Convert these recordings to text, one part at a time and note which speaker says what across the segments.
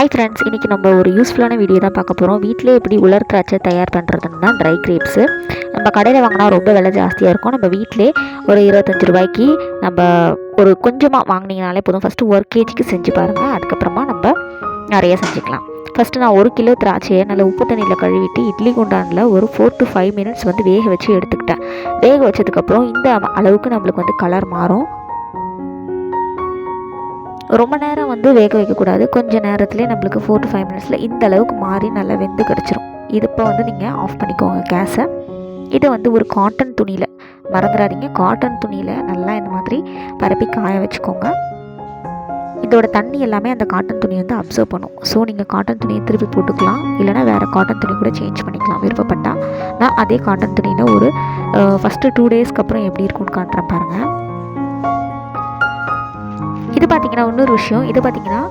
Speaker 1: Hi friends இன்றைக்கி நம்ம ஒரு யூஸ்ஃபுல்லான வீடியோ தான் பார்க்க போகிறோம் வீட்டிலே எப்படி உலர் திராட்சை தயார் பண்ணுறதுன்னு தான் ட்ரை கிரேப்ஸு நம்ம கடையில் வாங்கினா ரொம்ப விலை ஜாஸ்தியாக இருக்கும். நம்ம வீட்டிலே ஒரு இருபத்தஞ்சி ரூபாய்க்கு நம்ம ஒரு கொஞ்சமாக வாங்கினீங்கனாலே போதும். ஃபஸ்ட்டு ஒரு கேஜிக்கு செஞ்சு பாருங்கள் அதுக்கப்புறமா நம்ம நிறைய செஞ்சுக்கலாம். ஃபஸ்ட்டு நான் ஒரு கிலோ திராட்சையை நல்லா உப்பு தண்ணியில் கழுவிட்டு இட்லி குண்டானில் ஒரு ஃபோர் டு ஃபைவ் மினிட்ஸ் வந்து வேக வச்சு எடுத்துக்கிட்டேன். வேக வச்சதுக்கப்புறம் இந்த அளவுக்கு நம்மளுக்கு வந்து கலர் மாறும். ரொம்ப நேரம் வந்து வேக வைக்கக்கூடாது. கொஞ்சம் நேரத்துலேயே நம்மளுக்கு ஃபோர் டு ஃபைவ் மினிட்ஸில் இந்த அளவுக்கு மாறி நல்லா வெந்து கிடச்சிரும். இது இப்போ வந்து நீங்கள் ஆஃப் பண்ணிக்கோங்க கேஸை இதை வந்து ஒரு காட்டன் துணியில் மறந்துடாதீங்க. காட்டன் துணியில் நல்லா இந்த மாதிரி பரப்பி காய வச்சுக்கோங்க. இதோட தண்ணி எல்லாமே அந்த காட்டன் துணி வந்து அப்சர்வ் பண்ணும். ஸோ நீங்கள் காட்டன் துணியை திருப்பி போட்டுக்கலாம். இல்லைனா வேறு காட்டன் துணி கூட சேஞ்ச் பண்ணிக்கலாம். விருப்பப்பட்டால் நான் அதே காட்டன் துணியில் ஒரு ஃபஸ்ட்டு டூ டேஸ்க்கு அப்புறம் எப்படி இருக்கும்னு காட்டுறேன் பாருங்கள் இது பார்த்தீங்கன்னா இன்னொரு விஷயம். இது பார்த்தீங்கன்னா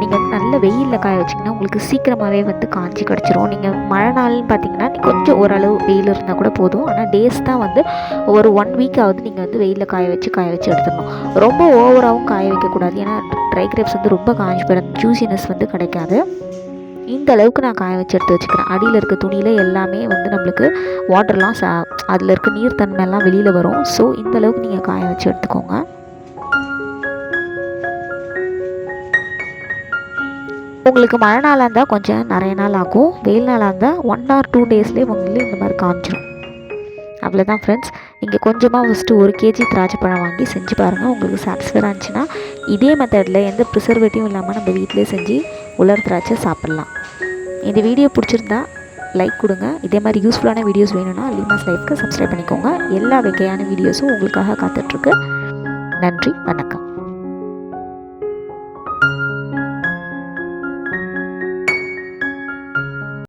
Speaker 1: நீங்கள் வந்து நல்ல வெயிலில் காய வச்சிங்கன்னா உங்களுக்கு சீக்கிரமாகவே வந்து காஞ்சி கிடச்சிரும். நீங்கள் மழை நாள்னு பார்த்தீங்கன்னா கொஞ்சம் ஓரளவு வெயில் இருந்தால் கூட போதும். ஆனால் டேஸ் தான் வந்து ஒரு ஒன் வீக்காவது நீங்கள் வந்து வெயிலில் காய வச்சு காய வச்சு எடுத்துடணும் ரொம்ப ஓவராகவும் காய வைக்கக்கூடாது ஏன்னா ட்ரை கிரேப்ஸ் வந்து ரொம்ப காஞ்சி போயிடும். ஜூசினஸ் வந்து கிடைக்காது. இந்த அளவுக்கு நான் காய வச்சு எடுத்து வச்சுக்கிறேன். அடியில் இருக்க துணியில் எல்லாமே வந்து நம்மளுக்கு வாட்டர்லாம் ச அதில் இருக்க நீர் தன்மையெல்லாம் வெளியில் வரும். ஸோ இந்த அளவுக்கு நீங்கள் காய வச்சு எடுத்துக்கோங்க. உங்களுக்கு மழை நாளாக இருந்தால் கொஞ்சம் நிறைய நாள் ஆகும். வெயில் நாளாக இருந்தால் ஒன் ஆர் டூ டேஸ்லேயே உங்களுக்கு இந்த மாதிரி காமிச்சிடும் அவ்வளோதான் ஃப்ரெண்ட்ஸ் நீங்கள் கொஞ்சமாக ஃபஸ்ட்டு ஒரு கேஜி திராட்சை பழம் வாங்கி செஞ்சு பாருங்கள் உங்களுக்கு சாட்டிஸ்ஃபைடாக இருந்துச்சுன்னா இதே மெத்தடில் எந்த ப்ரிசர்வேட்டிவும் இல்லாமல் நம்ம வீட்டிலே செஞ்சு உலர் திராட்சை சாப்பிட்லாம். இந்த வீடியோ பிடிச்சிருந்தா லைக் கொடுங்க. இதே மாதிரி யூஸ்ஃபுல்லான வீடியோஸ் வேணும்னா லீமாஸ் லைஃப்க்கு சப்ஸ்கிரைப் பண்ணிக்கோங்க. எல்லா வகையான வீடியோஸும் உங்களுக்காக காத்துட்ருக்கு நன்றி வணக்கம்.